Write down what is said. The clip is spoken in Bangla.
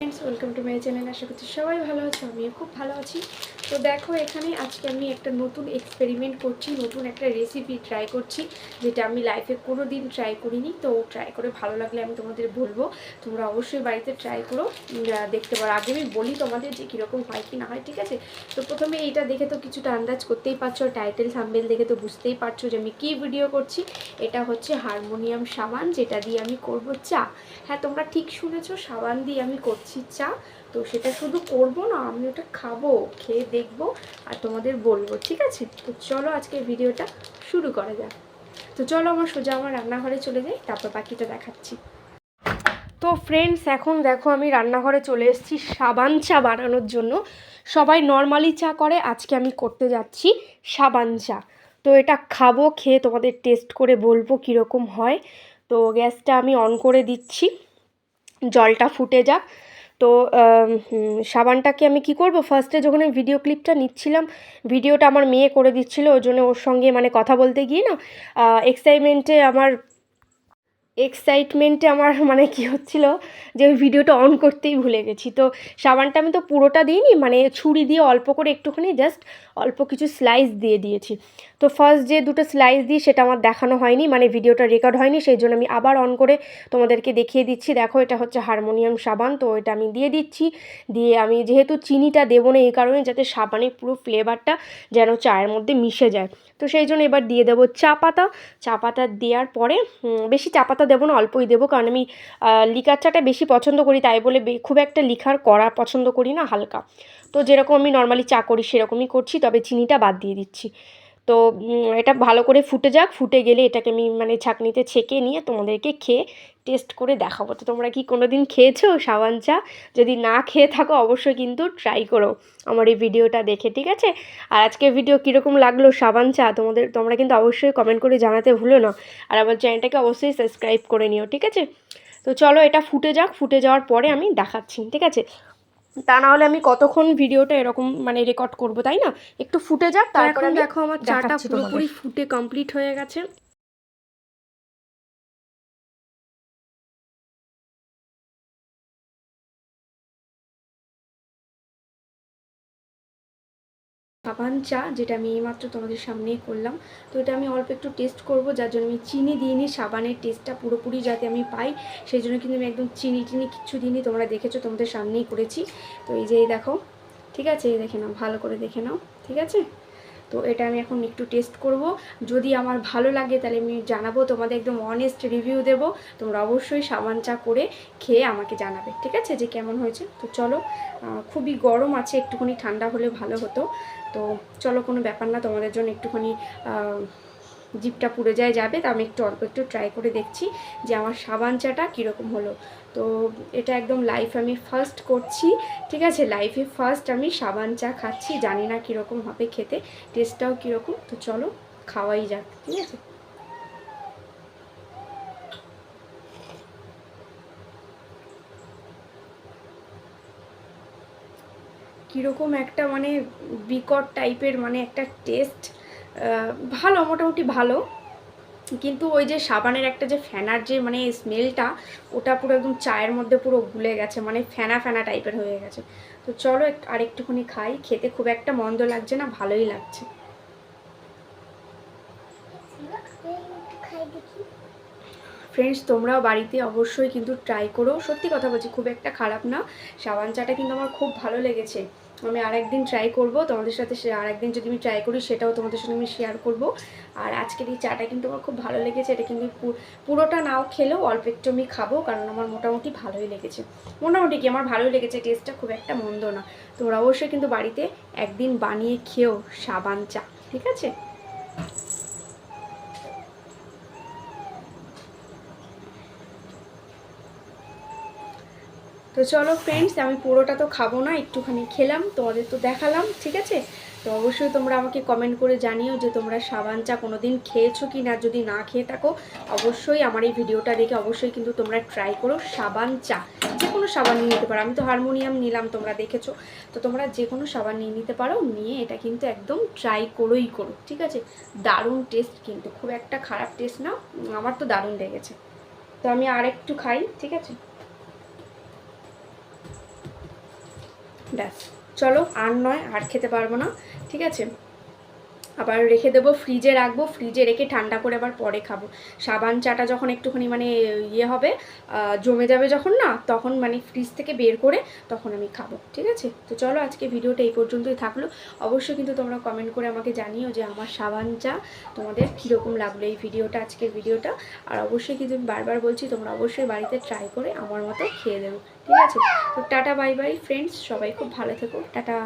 Friends welcome to my channel আশা করছি সবাই ভালো আছো, আমিও খুব ভালো আছি। তো দেখো, এখানে আজকে আমি একটা নতুন এক্সপেরিমেন্ট করছি, নতুন একটা রেসিপি ট্রাই করছি, যেটা আমি লাইফে কোনো দিন ট্রাই করিনি। তো ট্রাই করে ভালো লাগলে আমি তোমাদের বলব। তোমরা অবশ্যই বাড়িতে ট্রাই করো দেখতে পারো। আগে আমি বলি তোমাদের যে কীরকম হয় কি না হয়, ঠিক আছে? তো প্রথমে এইটা দেখে তো কিছুটা আন্দাজ করতেই পারছ টাইটেল সাম্বেল দেখে তো বুঝতেই পারছ যে আমি কী ভিডিও করছি। এটা হচ্ছে হারমোনিয়াম সাবান, যেটা দিয়ে আমি করব চা। হ্যাঁ তোমরা ঠিক শুনেছো, সাবান দিয়ে আমি করছি। চা। তো সেটা শুধু করব না, আমি ওটা খাব, খেয়ে দেখব আর তোমাদের বলব, ঠিক আছে? তো চলো আজকে ভিডিওটা শুরু করা যাক। তো চলো আমার সোজা আমার রান্নাঘরে চলে যাই, তারপর বাকিটা দেখাচ্ছি। তো ফ্রেন্ডস এখন দেখো আমি রান্নাঘরে চলে এসেছি সাবান চা বানানোর জন্য। সবাই নর্মালি চা করে, আজকে আমি করতে যাচ্ছি সাবান চা। তো এটা খাব, খেয়ে তোমাদের টেস্ট করে বলব কীরকম হয়। তো গ্যাসটা আমি অন করে দিচ্ছি। জলটা ফুটে যাক। তো সাবানটাকে আমি কি করব? ফার্স্টে যখন আমি ভিডিও ক্লিপটা নিচ্ছিলাম ভিডিওটা আমার মেয়ে করে দিচ্ছিল, ওই জন্য ওর সঙ্গে মানে কথা বলতে গিয়ে না এক্সাইটমেন্টে আমার এক্সাইটমেন্টে আমার মানে কি হচ্ছিল যে ওই ভিডিওটা অন করতেই ভুলে গেছি। তো সাবানটা আমি তো পুরোটা দিইনি মানে ছুরি দিয়ে অল্প করে একটুখানি জাস্ট অল্প কিছু স্লাইস দিয়ে দিয়েছি। তো ফার্স্ট যে দুটো স্লাইস দিই সেটা আমার দেখানো হয়নি মানে ভিডিওটা রেকর্ড হয়নি, সেই জন্য আমি আবার অন করে তোমাদেরকে দেখিয়ে দিচ্ছি। দেখো, এটা হচ্ছে হারমোনিয়াম সাবান, তো এটা আমি দিয়ে দিচ্ছি। দিয়ে আমি যেহেতু চিনিটা দেবো না এই কারণে যাতে সাবানের পুরো ফ্লেভারটা যেন চায়ের মধ্যে মিশে যায়। তো সেই জন্য এবার দিয়ে দেবো চা পাতা। চা পাতা দেওয়ার পরে বেশি চা পাতা দেবো না, অল্পই দেবো। কারণ আমি লিকার চাটা বেশি পছন্দ করি, তাই বলে খুব একটা লিখার করা পছন্দ করি না, হালকা। তো যেরকম আমি নর্মালি চা করি, সেরকমই করছি, তবে চিনিটা বাদ দিয়ে দিচ্ছি। তো এটা ভালো করে ফুটে যাক। ফুটে গেলে এটাকে আমি মানে ছাঁকনিতে ছেঁকে নিয়ে তোমাদেরকে খেয়ে টেস্ট করে দেখাবো। তো তোমরা কি কোনো দিন খেয়েছো সাবান চা? যদি না খেয়ে থাকো, অবশ্যই কিন্তু ট্রাই করো আমার এই ভিডিওটা দেখে, ঠিক আছে? আর আজকের ভিডিও কীরকম লাগল সাবান চা? তোমাদের, তোমরা কিন্তু অবশ্যই কমেন্ট করে জানাতে ভুলো না। আর আমার চ্যানেলটাকে অবশ্যই সাবস্ক্রাইব করে নিও, ঠিক আছে? তো চলো এটা ফুটে যাক। ফুটে যাওয়ার পরে আমি দেখাচ্ছি, ঠিক আছে? তা না হলে আমি কতক্ষণ ভিডিওটা এরকম মানে রেকর্ড করব তাই না? একটু ফুটে যাক তারপর দেখো আমার চাটা পুরোপুরি ফুটে কমপ্লিট হয়ে গেছে। সাবান চা, যেটা আমি এইমাত্র তোমাদের সামনেই করলাম। তো এটা আমি অল্প একটু টেস্ট করব, যার জন্য আমি চিনি দিইনি, সাবানের টেস্টটা পুরোপুরি যাতে আমি পাই। সেই জন্য কিন্তু আমি একদম চিনি টিনি কিচ্ছু দিইনি, তোমরা দেখেছ, তোমাদের সামনেই করেছি। তো এই যে দেখো, ঠিক আছে? এই দেখে নাও, ভালো করে দেখে নাও, ঠিক আছে? তো এটা আমি এখন একটু টেস্ট করব। যদি আমার ভালো লাগে তাহলে আমি জানাব, তোমাদের একদম অনেস্ট রিভিউ দেব। তোমরা অবশ্যই সাবান চা করে খেয়ে আমাকে জানাবে, ঠিক আছে? যে কেমন হয়েছে। তো চলো খুবই গরম আছে, একটুখানি ঠান্ডা হলে ভালো হতো। তো চলো কোনো ব্যাপার না, তোমাদের জন্য একটুখানি জিপটা পুড়ে যায়, যাবে। তা আমি একটু অল্প একটু ট্রাই করে দেখছি যে আমার সাবান চাটা কীরকম হলো। তো এটা একদম লাইফ আমি ফার্স্ট করছি, ঠিক আছে? লাইফে ফার্স্ট আমি সাবান চা খাচ্ছি, জানি না কীরকম হবে খেতে টেস্টটাও কীরকম। তো চলো, খাওয়াই যাক, ঠিক আছে? কীরকম একটা মানে বিকট টাইপের মানে একটা টেস্ট ভালো, মোটামুটি ভালো। কিন্তু ওই যে সাবানের একটা যে ফেনার যে মানে স্মেলটা, ওটা পুরো একদম চায়ের মধ্যে পুরো গুলে গেছে মানে ফেনা ফেনা টাইপের হয়ে গেছে। তো চলো আর একটুখানি খাই, খেতে খুব একটা মন্দ লাগছে না, ভালোই লাগছে। ফ্রেন্ডস তোমরাও বাড়িতে অবশ্যই কিন্তু ট্রাই করো। সত্যি কথা বলছি, খুব একটা খারাপ না। সাবান চাটা কিন্তু আমার খুব ভালো লেগেছে। আমি আরেকদিন ট্রাই করব। তোমাদের সাথে আরেকদিন যদি আমি ট্রাই করি, সেটাও তোমাদের সঙ্গে আমি শেয়ার করব। আর আজকের এই চাটা কিন্তু আমার খুব ভালো লেগেছে। এটা কিন্তু পুরোটা নাও খেলেও অল্প একটু আমি খাব, কারণ আমার মোটামুটি ভালোই লেগেছে। মোটামুটি কি, আমার ভালোই লেগেছে টেস্টটা খুব একটা মন্দ না। তোমরা অবশ্যই কিন্তু বাড়িতে একদিন বানিয়ে খেও সাবান চা, ঠিক আছে? তো চলো ফ্রেন্ডস আমি পুরোটা তো খাব না, একটুখানি খেলাম, তোমাদের তো দেখালাম, ঠিক আছে? তো অবশ্যই তোমরা আমাকে কমেন্ট করে জানিও যে তোমরা সাবান চা কোনো দিন খেয়েছো কি না যদি না খেয়ে থাকো, অবশ্যই আমার এই ভিডিওটা দেখে অবশ্যই কিন্তু তোমরা ট্রাই করো সাবান চা যে কোনো সাবান নিয়ে নিতে পারো, আমি তো হারমোনিয়াম নিলাম, তোমরা দেখেছ, তো তোমরা যে কোনো সাবান নিয়ে নিতে পারো, নিয়ে এটা কিন্তু একদম ট্রাই করোই করো, ঠিক আছে? দারুণ টেস্ট কিন্তু, খুব একটা খারাপ টেস্ট না, আমার তো দারুণ লেগেছে। তো আমি আর একটু খাই, ঠিক আছে? ব্যাস। চলো আর নয় আর খেতে পারব না। ঠিক আছে? আবার রেখে দেবো ফ্রিজে রাখব ফ্রিজে রেখে ঠান্ডা করে আবার পরে খাব। সাবান চাটা যখন একটুখানি মানে ইয়ে হবে জমে যাবে যখন না, তখন মানে ফ্রিজ থেকে বের করে তখন আমি খাব, ঠিক আছে? তো চলো আজকে ভিডিওটা এই পর্যন্তই থাকল। অবশ্যই কিন্তু তোমরা কমেন্ট করে আমাকে জানিও যে আমার সাবান চা তোমাদের কীরকম লাগল এই ভিডিওটা, আজকের ভিডিওটা। আর অবশ্যই কিন্তু বারবার বলছি, তোমরা অবশ্যই বাড়িতে ট্রাই করে আমার মতো খেয়ে দেবো ঠিক আছে? তো টাটা বাই বাই ফ্রেন্ডস সবাই খুব ভালো থেকো, টাটা।